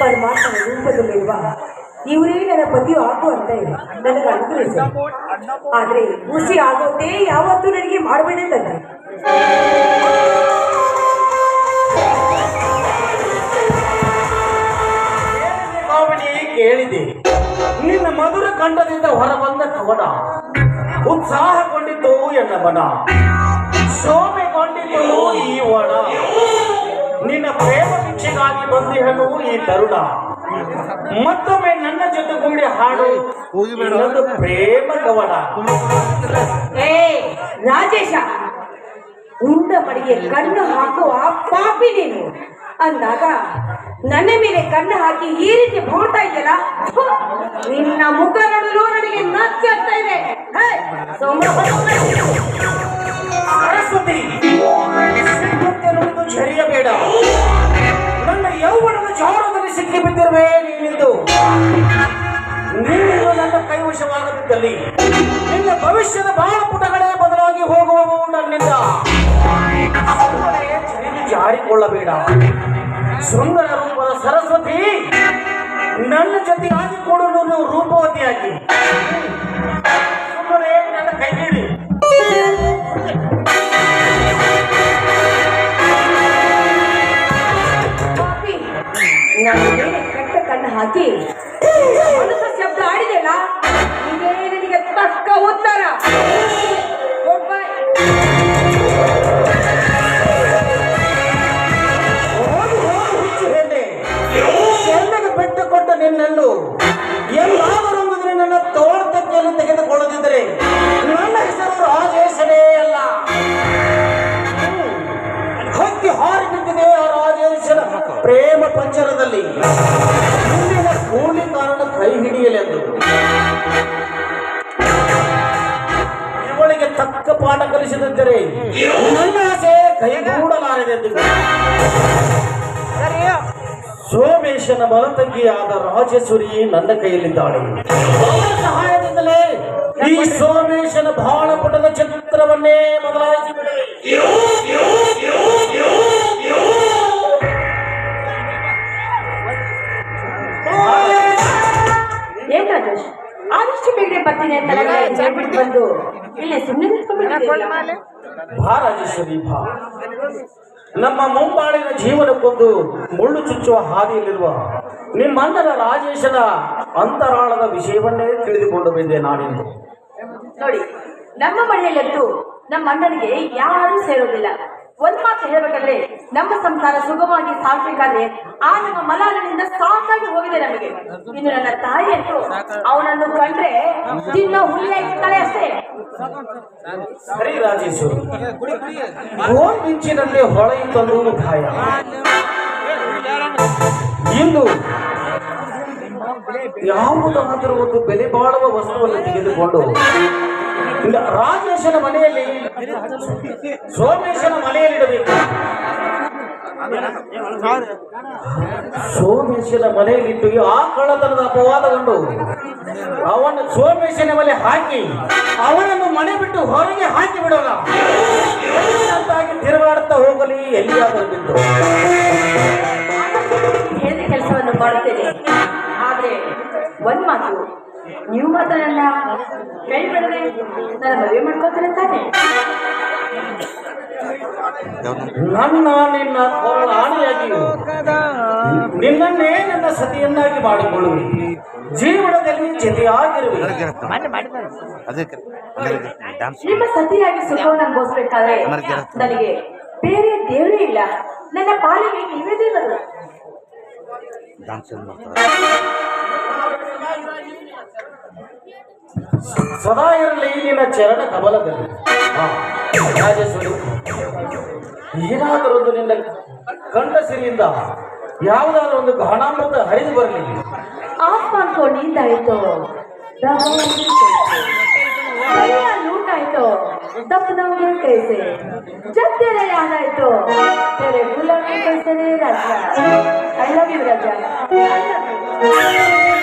ಪರಮಾತ್ಮನ ರೂಪದಲ್ಲಿರುವ ಇವರೇ ನನ್ನ ಪತಿಯು ಆಗು ಅಂತ ಇದೆ. ನನಗೆ ಅನುಗ್ರಹಿಸಿ ಆದ್ರೆ ಹುಸಿ ಆಗೋದೇ ಯಾವತ್ತೂ ನನಗೆ ಮಾಡಬೇಡ ತಂದೆ ಕೇಳಿದೆ. ನಿನ್ನ ಮಧುರ ಕಂಠದಿಂದ ಹೊರಬಂದ ಕವನ. ಉತ್ಸಾಹಗೊಂಡಿತು ಎನ್ನ ಮನ ಶೋಭೆಗೊಂಡಿತು ಈ ಒಣ ನಿನ್ನ ಪ್ರೇಮ ಭಿಕ್ಷೆಗಾಗಿ ಬಂದಿಹನು ಈ ತರುಣ. ಮತ್ತೊಮ್ಮೆ ನನ್ನ ಜೊತೆಗೂಡಿ ಹಾಡು. ಇನ್ನೊಂದು ಪ್ರೇಮ ಕವನ. ಏ ರಾಜೇಶ ಉಂಡ ಮಡಿಗೆ ಕಣ್ಣು ಹಾಕುವ ಪಾಪಿ ನೀನು. ಅಂದಾಗ ನನ್ನ ಮೇಲೆ ಕಣ್ಣು ಹಾಕಿ ಈ ರೀತಿ ಹೋಗ್ತಾ ಇದೆಯಲ್ಲ ನಿನ್ನ ಮುಖ ನೋಡಲು ನನಗೆ ನಚ್ಚಾಗ್ತಾ ಇದೆ. ಸೋಮ- ಜಾರಿಕೊಳ್ಳಬೇಡ ಸುಂದರ ರೂಪದ ಸರಸ್ವತಿ ನನ್ನ ಜೊತೆ ಆದಿಕೊಂಡು ಪಾಠ ಕಲಿಸಿದಂತೆ ಆಸೆ ಕೈಗೂಡಲಾರದೆಂದು ಸೋಮೇಶನ ಮಲತಂಗಿಯಾದ ರಾಜೇಶ್ವರಿ ನನ್ನ ಕೈಯಲ್ಲಿದ್ದಾಳೆ. ಸಹಾಯದಿಂದಲೇ ಈ ಸೋಮೇಶನ ಬಹಳ ಪುಟದ ಚಿತ್ರವನ್ನೇ ಬದಲಾಯಿಸಿ ಏನ್ ರಾಜೇಶ್? ಆದಷ್ಟು ಬೇಗನೆ ಬರ್ತೀನಿ ಅಂತ ಹೇಳ್ಬಿಟ್ಟು ಬಂದು ಇಲ್ಲಿ ಸುಮ್ಮನೆ ನಿಂತ್ಕೊಂಡ್ಬಿಟ್ಟಿದ್ದೀಯಲ್ಲ? ಭಾ ರಾಜೇಶ್ವರಿ ಭಾ. ನಮ್ಮ ಮುಂಬಾಳಿನ ಜೀವನಕ್ಕೊಂದು ಮುಳ್ಳು ಚುಚ್ಚುವ ಹಾದಿಯಲ್ಲಿರುವ ನಿಮ್ಮಂದರ ರಾಜೇಶನ ಅಂತರಾಳದ ವಿಷಯವನ್ನೇ ತಿಳಿದುಕೊಂಡು ಬಂದೆ ನಾನಿಂದು ನೋಡಿ ನಮ್ಮ ಮನೆಯಲ್ಲಂತೂ ನಮ್ಮ ಅಣ್ಣನಿಗೆ ಯಾರೂ ಸೇರೋದಿಲ್ಲ. ಒಂದ್ ಮಾತು ಹೇಳ್ಬೇಕಾದ್ರೆ ನಮ್ಮ ಸಂಸಾರ ಸುಗಮವಾಗಿ ಸಾಕ್ಬೇಕಾದ್ರೆ ಆ ನಮ್ಮ ಮಲಾಲಿನಿಂದ ಸಾಕಾಗಿ ಹೋಗಿದೆ ನಮಗೆ. ಇನ್ನು ನನ್ನ ತಾಯಿ ಅಂತೂ ಅವನನ್ನು ಕಂಡ್ರೆ ತಿನ್ನೋ ಹುಲಿಯಾಗಿರ್ತಾಳೆ ಅಷ್ಟೇ. ಸರಿ ರಾಜೇಶ್ವರಿ. ಗೋಲ್ ಮಿಂಚಿನಲ್ಲಿ ಭಯ ಇಂದು ಯಾವುದಾದರೂ ಒಂದು ಬೆಲೆ ಬಾಳುವ ವಸ್ತುವನ್ನು ತೆಗೆದುಕೊಂಡು ರಾಜೇಶನ ಮನೆಯಲ್ಲಿ ಸೋಮೇಶನ ಮನೆಯಲ್ಲಿಡಬೇಕು ಸೋಮೇಶನ ಮನೆಯಲ್ಲಿಟ್ಟು ಆ ಕಳ್ಳತನದ ಅಪವಾದಗೊಂಡು ಅವನ ಸೋಮೇಶನ ಮೇಲೆ ಹಾಕಿ ಅವನನ್ನು ಮನೆ ಬಿಟ್ಟು ಹೊರಗೆ ಹಾಕಿ ಬಿಡೋಣ. ಅಂತಾಗಿ ತಿರುಗಾಡುತ್ತಾ ಹೋಗಲಿ, ಎಲ್ಲಿಯಾದರೂ ಬಿದ್ದು. ಕೆಲಸವನ್ನು ಮಾಡುತ್ತೇನೆ. ಆದ್ರೆ ಒಂದ್ ಮಾತು ನೀವು ಮಾತ್ರ ನನ್ನ ಕೈ ಬಿಡದೆ ನನ್ನ ಮದುವೆ ಮಾಡ್ಕೋತಾರೆ ತಾನೆ ನನ್ನ ನಿನ್ನ ಆಣೆಯಾಗಿ ನಿನ್ನೇ ನಿನ್ನನ್ನೇ ನನ್ನ ಸತಿಯನ್ನಾಗಿ ಮಾಡಿಕೊಳ್ಳುವೆ. ಜೀವನದಲ್ಲಿ ಜೊತೆಯಾಗಿರುವೆ. ನಿಮ್ಮ ಸತಿಯಾಗಿ ಸುಖವನ್ನು ಅನುಭವಿಸ್ಬೇಕಾದ್ರೆ ನನಗೆ ಬೇರೆ ದೇವರೇ ಇಲ್ಲ. ನನ್ನ ಪಾಲಿಗೆ ನೀವೇ ದೇವರು. ಮಾಡ್ತಾರೆ? ಸದಾ ಇರಲಿ, ನಿನ್ನ ಚರಣ ಕಮಲದಲ್ಲಿ. ರಾಜೇಶ್ವರಿ, ಏನಾದರೂ ನಿನ್ನ ಕಂಡ ಸಿರಿಯಿಂದ ಯಾವುದಾದ್ರೂ ಒಂದು ಘನಾಮೃತ ಹರಿದು ಬರಲಿ. ಆತ್ಮ ಅನ್ಕೊಂಡಿದ್ದಾಯ್ತು ಲೂಟ್ ಆಯ್ತು ತಪ್ಪು ನಮಗೆ ಕೈಸೆ. ಜಗ್ಗೆರೆ ಯಾರಾಯ್ತು ಐ ಲವ್ ಯು subscribe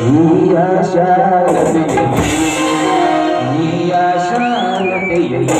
ಈ ಆಶಾಲತೆಯಲ್ಲಿ ಈ ಆಶಾಲತೆಯಲ್ಲಿ